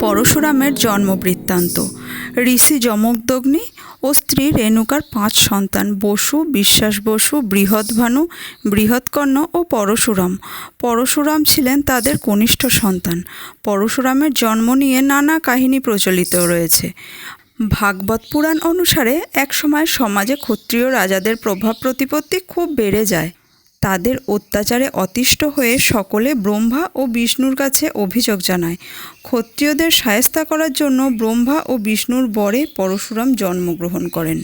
পরশুরামের জন্মবৃত্তান্ত। ঋষি যমকদগ্নি ও স্ত্রী রেণুকার পাঁচ সন্তান বসু, বিশ্বাস বসু বৃহৎভানু বৃহৎকর্ণ ও পরশুরাম। পরশুরাম ছিলেন তাদের কনিষ্ঠ সন্তান। পরশুরামের জন্ম নিয়ে নানা কাহিনী প্রচলিত রয়েছে। ভাগবত পুরাণ অনুসারে একসময় সমাজে ক্ষত্রিয় রাজাদের প্রভাব প্রতিপত্তি খুব বেড়ে যায়। তাদের অত্যাচারে অতিষ্ঠ হয়ে সকলে ব্রহ্মা ও বিষ্ণুর কাছে অভিযোগ জানায়। ক্ষত্রিয়দের সায়স্তা করার জন্য ব্রহ্মা ও বিষ্ণুর বরে পরশুরাম জন্মগ্রহণ করেন।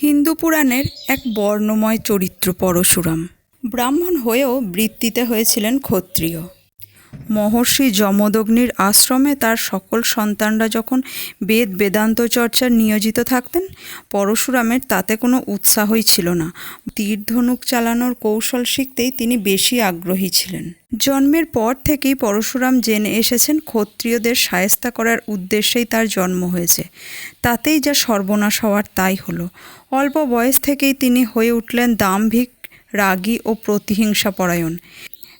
হিন্দু পুরাণের এক বর্ণময় চরিত্র পরশুরাম। ব্রাহ্মণ হয়েও বৃত্তিতে হয়েছিলেন ক্ষত্রিয়। মহর্ষি যমদগ্নির আশ্রমে তার সকল সন্তানরা যখন বেদ বেদান্ত চর্চায় নিয়োজিত থাকতেন, পরশুরামের তাতে কোনো উৎসাহই ছিল না। তীর ধনুক চালানোর কৌশল শিখতেই তিনি বেশি আগ্রহী ছিলেন। জন্মের পর থেকেই পরশুরাম জেনে এসেছেন ক্ষত্রিয়দের সায়স্তা করার উদ্দেশ্যেই তার জন্ম হয়েছে। তাতেই যা সর্বনাশ হওয়ার তাই হলো। অল্প বয়স থেকেই তিনি হয়ে উঠলেন দাম্ভিক, রাগী ও প্রতিহিংসা পরায়ণ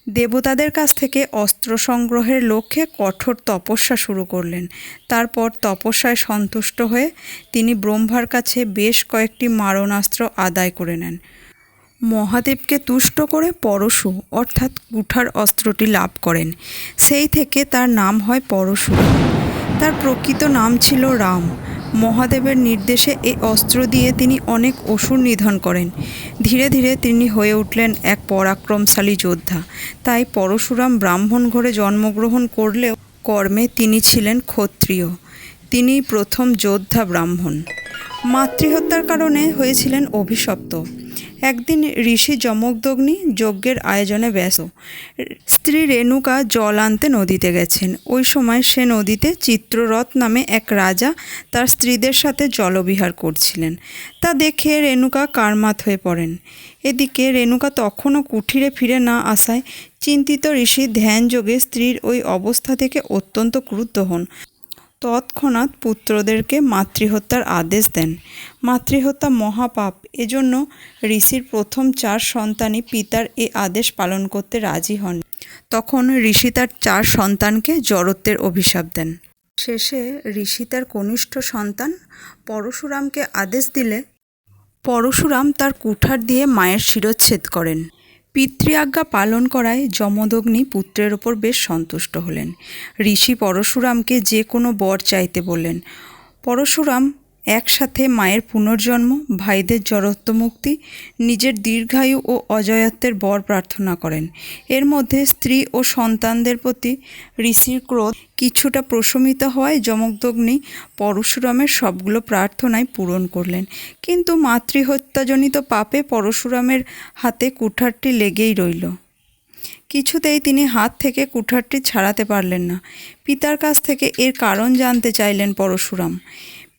দেবতাদের কাছ থেকে অস্ত্র সংগ্রহের লক্ষ্যে কঠোর তপস্যা শুরু করলেন। তারপর তপস্যায় সন্তুষ্ট হয়ে তিনি ব্রহ্মার কাছে বেশ কয়েকটি মারণাস্ত্র আদায় করে নেন। মহাদেবকে তুষ্ট করে পরশু, অর্থাৎ কুঠার অস্ত্রটি লাভ করেন। সেই থেকে তার নাম হয় পরশু তার প্রকৃত নাম ছিল রাম। মহাদেবের নির্দেশে এই অস্ত্র দিয়ে তিনি অনেক অসুর নিধন করেন। ধীরে ধীরে তিনি হয়ে উঠলেন এক পরাক্রমশালী যোদ্ধা। তাই পরশুরাম ব্রাহ্মণ ঘরে জন্মগ্রহণ করলেও কর্মে তিনি ছিলেন ক্ষত্রিয়। তিনি প্রথম যোদ্ধা ব্রাহ্মণ। মাতৃহত্যার কারণে হয়েছিলেন অভিশপ্ত। একদিন ঋষি যমকদগ্নি যজ্ঞের আয়োজনে ব্যস্ত। স্ত্রী রেণুকা জল আনতে নদীতে গেছেন। ওই সময় সে নদীতে চিত্ররথ নামে এক রাজা তার স্ত্রীদের সাথে জলবিহার করছিলেন। তা দেখে রেণুকা কারমাত হয়ে পড়েন। এদিকে রেণুকা তখনও কুঠিরে ফিরে না আসায় চিন্তিত ঋষি ধ্যানযোগে স্ত্রীর ওই অবস্থা থেকে অত্যন্ত ক্রুদ্ধ হন। তৎক্ষণাৎ পুত্রদেরকে মাতৃহত্যার আদেশ দেন। মাতৃহত্যা মহাপাপ। এজন্য ঋষির প্রথম চার সন্তানই পিতার এ আদেশ পালন করতে রাজি হন। তখন ঋষি তার চার সন্তানকে জড়ত্বের অভিশাপ দেন। শেষে ঋষি তার কনিষ্ঠ সন্তান পরশুরামকে আদেশ দিলে, পরশুরাম তার কুঠার দিয়ে মায়ের শিরচ্ছেদ করেন। পিতৃ আজ্ঞা পালন করায় যমদগ্নি পুত্রের ওপর বেশ সন্তুষ্ট হলেন। ঋষি পরশুরামকে যে কোনো বর চাইতে বললেন, পরশুরাম একসাথে মায়ের পুনর্জন্ম, ভাইদের জড়ত্ব মুক্তি নিজের দীর্ঘায়ু ও অজয়ত্বের বর প্রার্থনা করেন। এর মধ্যে স্ত্রী ও সন্তানদের প্রতি ঋষির ক্রোধ কিছুটা প্রশমিত হওয়ায় যমকদগ্নি পরশুরামের সবগুলো প্রার্থনায় পূরণ করলেন। কিন্তু মাতৃহত্যাজনিত পাপে পরশুরামের হাতে কুঠারটি লেগেই রইল। কিছুতেই তিনি হাত থেকে কুঠারটি ছাড়াতে পারলেন না। পিতার কাছ থেকে এর কারণ জানতে চাইলেন পরশুরাম।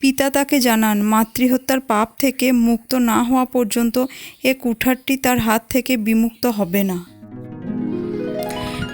পিতা তাকে জানান, মাতৃহত্যার পাপ থেকে মুক্ত না হওয়া পর্যন্ত এ কুঠারটি তার হাত থেকে বিমুক্ত হবে না।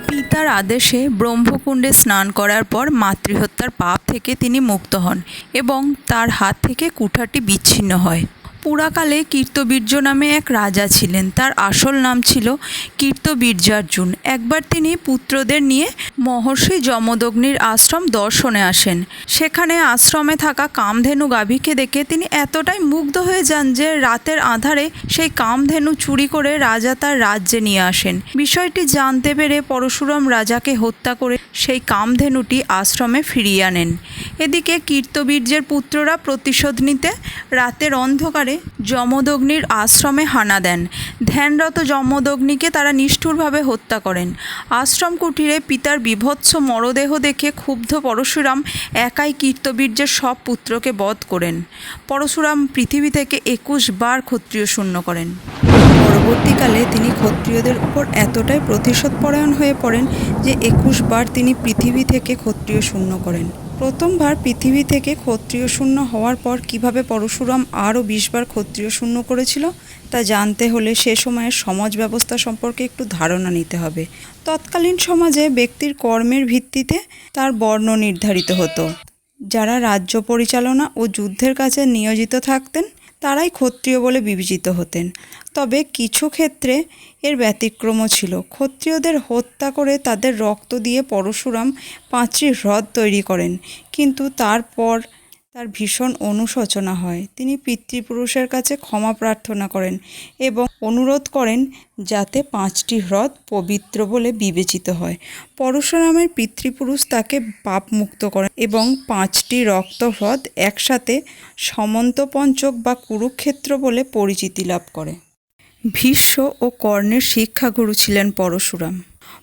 পিতার আদেশে ব্রহ্মকুণ্ডে স্নান করার পর মাতৃহত্যার পাপ থেকে তিনি মুক্ত হন এবং তার হাত থেকে কুঠারটি বিচ্ছিন্ন হয়। পুরাকালে কীর্তবীর্য নামে এক রাজা ছিলেন। তার আসল নাম ছিল কীর্তবীর্যার্জুন। একবার তিনি পুত্রদের নিয়ে মহর্ষি যমদগ্নির আশ্রম দর্শনে আসেন। সেখানে আশ্রমে থাকা কামধেনু গাভীকে দেখে তিনি এতটাই মুগ্ধ হয়ে যান যে রাতের আধারে সেই কামধেনু চুরি করে রাজা তার রাজ্যে নিয়ে আসেন। বিষয়টি জানতে পেরে পরশুরাম রাজাকে হত্যা করে সেই কামধেনুটি আশ্রমে ফিরিয়ে আনেন। এদিকে কীর্তবীর্যের পুত্ররা প্রতিশোধ নিতে রাতের অন্ধকারে যমদগ্নির আশ্রমে হানা দেন। ধ্যানরত যমদগ্নিকে তারা নিষ্ঠুরভাবে হত্যা করেন। আশ্রম কুটিরে পিতার বিভৎস মরদেহ দেখে ক্ষুব্ধ পরশুরাম একাই কীর্তবীর্যের সব পুত্রকে বধ করেন। পরশুরাম পৃথিবী থেকে একুশ বার ক্ষত্রিয় শূন্য করেন। পরবর্তীকালে তিনি ক্ষত্রিয়দের উপর এতটাই প্রতিশোধপরায়ণ হয়ে পড়েন যে একুশ বার তিনি পৃথিবী থেকে ক্ষত্রিয় শূন্য করেন। প্রথমবার পৃথিবী থেকে ক্ষত্রিয় শূন্য হওয়ার পর কীভাবে পরশুরাম আরও বিশবার ক্ষত্রিয় শূন্য করেছিল, তা জানতে হলে সে সময়ের সমাজ ব্যবস্থা সম্পর্কে একটু ধারণা নিতে হবে। তৎকালীন সমাজে ব্যক্তির কর্মের ভিত্তিতে তার বর্ণ নির্ধারিত হতো। যারা রাজ্য পরিচালনা ও যুদ্ধের কাছে নিয়োজিত থাকতেন তারাই ক্ষত্রিয় বলে বিবেচিত হতেন। তবে কিছু ক্ষেত্রে এর ব্যতিক্রমও ছিল। ক্ষত্রিয়দের হত্যা করে তাদের রক্ত দিয়ে পরশুরাম পাঁচটি হ্রদ তৈরি করেন। কিন্তু তারপর তার ভীষণ অনুশোচনা হয়। তিনি পিতৃপুরুষের কাছে ক্ষমা প্রার্থনা করেন এবং অনুরোধ করেন যাতে পাঁচটি হ্রদ পবিত্র বলে বিবেচিত হয়। পরশুরামের পিতৃপুরুষ তাকে পাপমুক্ত করেন এবং পাঁচটি রক্ত হ্রদ একসাথে সমন্তপঞ্চক বা কুরুক্ষেত্র বলে পরিচিতি লাভ করে। ভীষ্ম ও কর্ণের শিক্ষাগুরু ছিলেন পরশুরাম।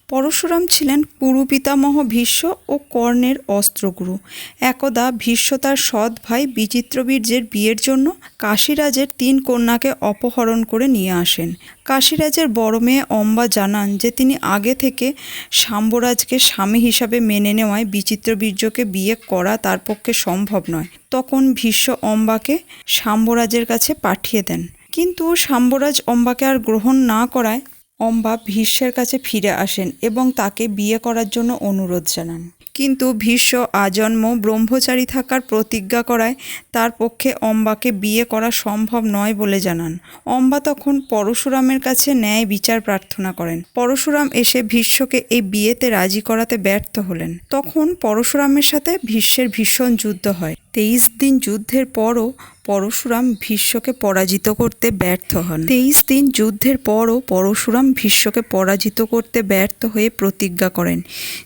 পরশুরাম ছিলেন পিতামহ ভীষ্ম ও কর্ণের অস্ত্রগুরু। একদা ভীষ্ম তার সৎ ভাই বিচিত্রবীর্যের বিয়ের জন্য কাশীরাজের তিন কন্যাকে অপহরণ করে নিয়ে আসেন। কাশীরাজের বড় মেয়ে অম্বা জানান যে, তিনি আগে থেকে সাম্বরাজকে স্বামী হিসাবে মেনে নেওয়ায় বিচিত্রবীর্যকে বিয়ে করা তার পক্ষে সম্ভব নয়। তখন ভীষ্ম অম্বাকে সাম্বরাজের কাছে পাঠিয়ে দেন। কিন্তু সাম্বরাজ অম্বাকে আর গ্রহণ না করায় অম্বা ভীষ্মের কাছে ফিরে আসেন এবং তাকে বিয়ে করার জন্য অনুরোধ জানান। কিন্তু ভীষ্ম আজন্ম ব্রহ্মচারী থাকার প্রতিজ্ঞা করায় তার পক্ষে অম্বাকে বিয়ে করা সম্ভব নয় বলে জানান। অম্বা তখন পরশুরামের কাছে ন্যায় বিচার প্রার্থনা করেন। পরশুরাম এসে ভীষ্মকে এই বিয়েতে রাজি করাতে ব্যর্থ হলেন। তখন পরশুরামের সাথে ভীষ্মের ভীষণ যুদ্ধ হয়। তেইশ দিন যুদ্ধের পরও পরশুরাম ভীষ্মকে পরাজিত করতে ব্যর্থ হন। তেইশ দিন যুদ্ধের পরও পরশুরাম ভীষ্মকে পরাজিত করতে ব্যর্থ হয়ে প্রতিজ্ঞা করেন।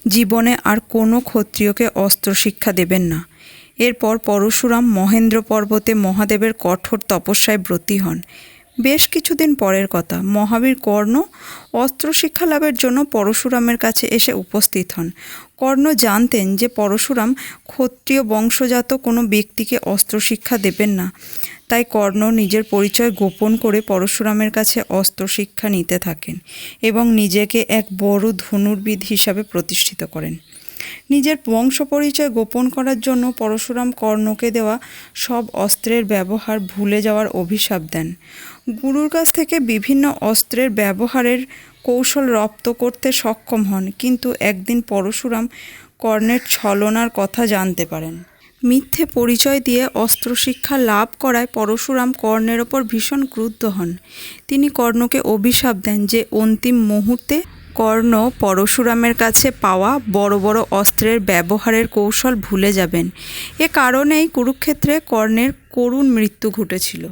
জীবনে আর কোনো ক্ষত্রিয়কে অস্ত্র শিক্ষা দেবেন না। এরপর পরশুরাম মহেন্দ্র পর্বতে মহাদেবের কঠোর তপস্যায় ব্রতী হন। বেশ কিছুদিন পরের কথা। মহাবীর কর্ণ অস্ত্র শিক্ষা লাভের জন্য পরশুরামের কাছে এসে উপস্থিত হন। কর্ণ জানতেন যে পরশুরাম ক্ষত্রিয় বংশজাত কোনো ব্যক্তিকে অস্ত্র শিক্ষা দেবেন না। তাই কর্ণ নিজের পরিচয় গোপন করে পরশুরামের কাছে অস্ত্র শিক্ষা নিতে থাকেন এবং নিজেকে এক বড় ধনুর্বিদ হিসাবে প্রতিষ্ঠিত করেন। নিজের বংশ পরিচয় গোপন করার জন্য পরশুরাম কর্ণকে দেওয়া সব অস্ত্রের ব্যবহার ভুলে যাওয়ার অভিশাপ দেন। গুরুর কাছ থেকে বিভিন্ন অস্ত্রের ব্যবহারের কৌশল রপ্ত করতে সক্ষম হন, কিন্তু একদিন পরশুরাম কর্ণের ছলনার কথা জানতে পারেন। মিথ্যে পরিচয় দিয়ে অস্ত্র শিক্ষা লাভ করায় পরশুরাম কর্ণের ওপর ভীষণ ক্রুদ্ধ হন। তিনি কর্ণকে অভিশাপ দেন যে অন্তিম মুহূর্তে কর্ণ পরশুরামের কাছে পাওয়া বড় বড় অস্ত্রের ব্যবহারের কৌশল ভুলে যাবেন। এ কারণেই কুরুক্ষেত্রে কর্ণের করুণ মৃত্যু ঘটেছিল।